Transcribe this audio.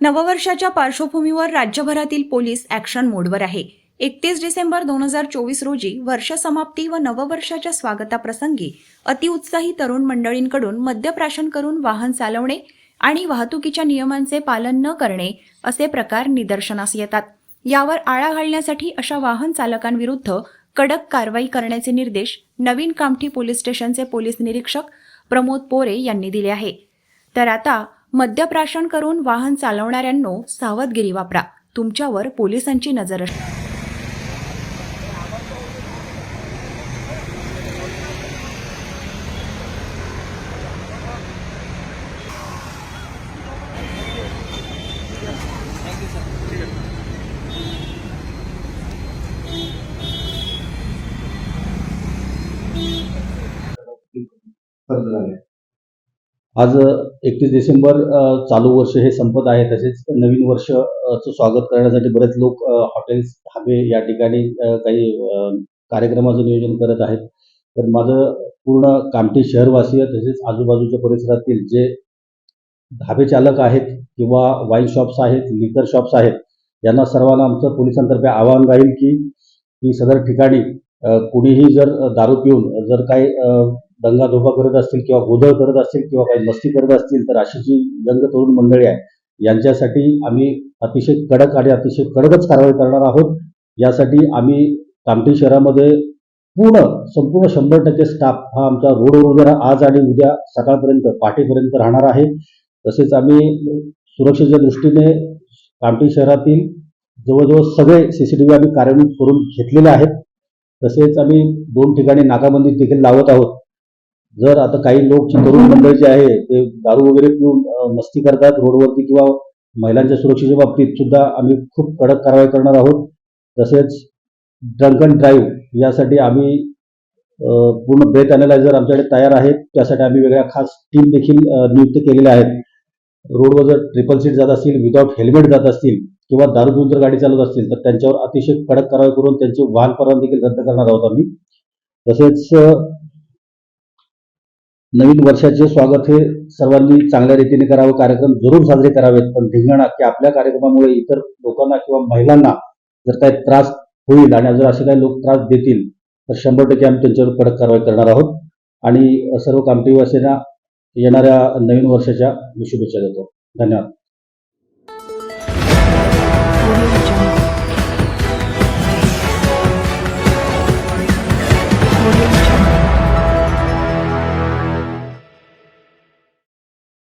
नववर्षाच्या पार्श्वभूमीवर राज्यभरातील पोलीस ॲक्शन मोडवर आहे. एकतीस डिसेंबर दोन हजार चोवीस रोजी वर्षसमाप्ती व नववर्षाच्या स्वागताप्रसंगी अतिउत्साही तरुण मंडळींकडून मद्यप्राशन करून वाहन चालवणे आणि वाहतुकीच्या नियमांचे पालन न करणे असे प्रकार निदर्शनास येतात. यावर आळा घालण्यासाठी अशा वाहन चालकांविरुद्ध कडक कारवाई करण्याचे निर्देश नवीन कामठी पोलीस स्टेशनचे पोलीस निरीक्षक प्रमोद पोरे यांनी दिले आहे. तर आता मद्यप्राशन करून वाहन चालवणाऱ्यांनो सावधगिरी वापरा. तुमच्यावर पोलिसांची नजर असते खर्च झाले आज एकतीस डिसेंबर चालू वर्ष हे संपत आहे. तसेच नवीन वर्ष स्वागत करण्यासाठी बरेच लोक हॉटेल्स ढाबे या ठिकाणी काही कार्यक्रमाचं नियोजन करत आहेत. तर माझं पूर्ण कामठी शहरवासीय तसेच आजूबाजूच्या परिसरातील जे ढाबे चालक आहेत किंवा वाईन शॉप्स आहेत लिकर शॉप्स आहेत यांना सर्वांना आमचं पोलिसांतर्फे आवाहन राहील की सदर ठिकाणी कुणीही जर दारू पिऊन जर काही दंगा दंगाधोका करत असतील किंवा गोधळ करत असतील किंवा काही मस्ती करत असतील तर अशी जी दंग तरुण मंडळी आहे यांच्यासाठी आम्ही अतिशय कडक आणि अतिशय कडकच कारवाई करणार आहोत. यासाठी आम्ही कामठी शहरामध्ये पूर्ण संपूर्ण शंभर टक्के स्टाफ हा आमचा रोडवर वगैरे आज आणि उद्या सकाळपर्यंत पहाटेपर्यंत राहणार आहे. तसेच आम्ही सुरक्षेच्या दृष्टीने कामठी शहरातील जवळजवळ सगळे सी सी टी व्ही आम्ही कार्यान्वित करून घेतलेले आहेत. तसेच आम्ही दोन ठिकाणी नाकाबंदी देखील लावत आहोत. जर आता काही लोक तरुण मंडळ जे आहे ते दारू वगैरे पिऊन मस्ती करतात रोडवरती किंवा महिलांच्या सुरक्षेच्या बाबतीत सुद्धा आम्ही खूप कडक कारवाई करणार आहोत. तसेच ड्रंक अँड ड्राईव्ह यासाठी आम्ही पूर्ण ब्रेथ अनालायझर आमच्याकडे तयार आहेत. त्यासाठी आम्ही वेगळ्या खास टीम देखील नियुक्त केलेल्या आहेत. रोडवर जर ट्रिपल सीट जात असतील विदाऊट हेल्मेट जात असतील किंवा दारू पिऊन जर गाडी चालवत असतील तर त्यांच्यावर अतिशय कडक कारवाई करून त्यांचे वाहन परवाने देखील रद्द करणार आहोत आम्ही. तसेच नवीन वर्षाचे स्वागत हे सर्वांनी चांगल्या रीतीने करावं. कार्यक्रम जरूर साजरे करावेत. पण धिंगाणा की आपल्या कार्यक्रमामुळे इतर लोकांना किंवा महिलांना जर काही त्रास होईल आणि जर असे काही लोक त्रास देतील तर शंभर टक्के आम्ही त्यांच्यावर कडक कारवाई करणार आहोत. आणि सर्व कामटीवासींना येणाऱ्या नवीन वर्षाच्या मी शुभेच्छा देतो. धन्यवाद.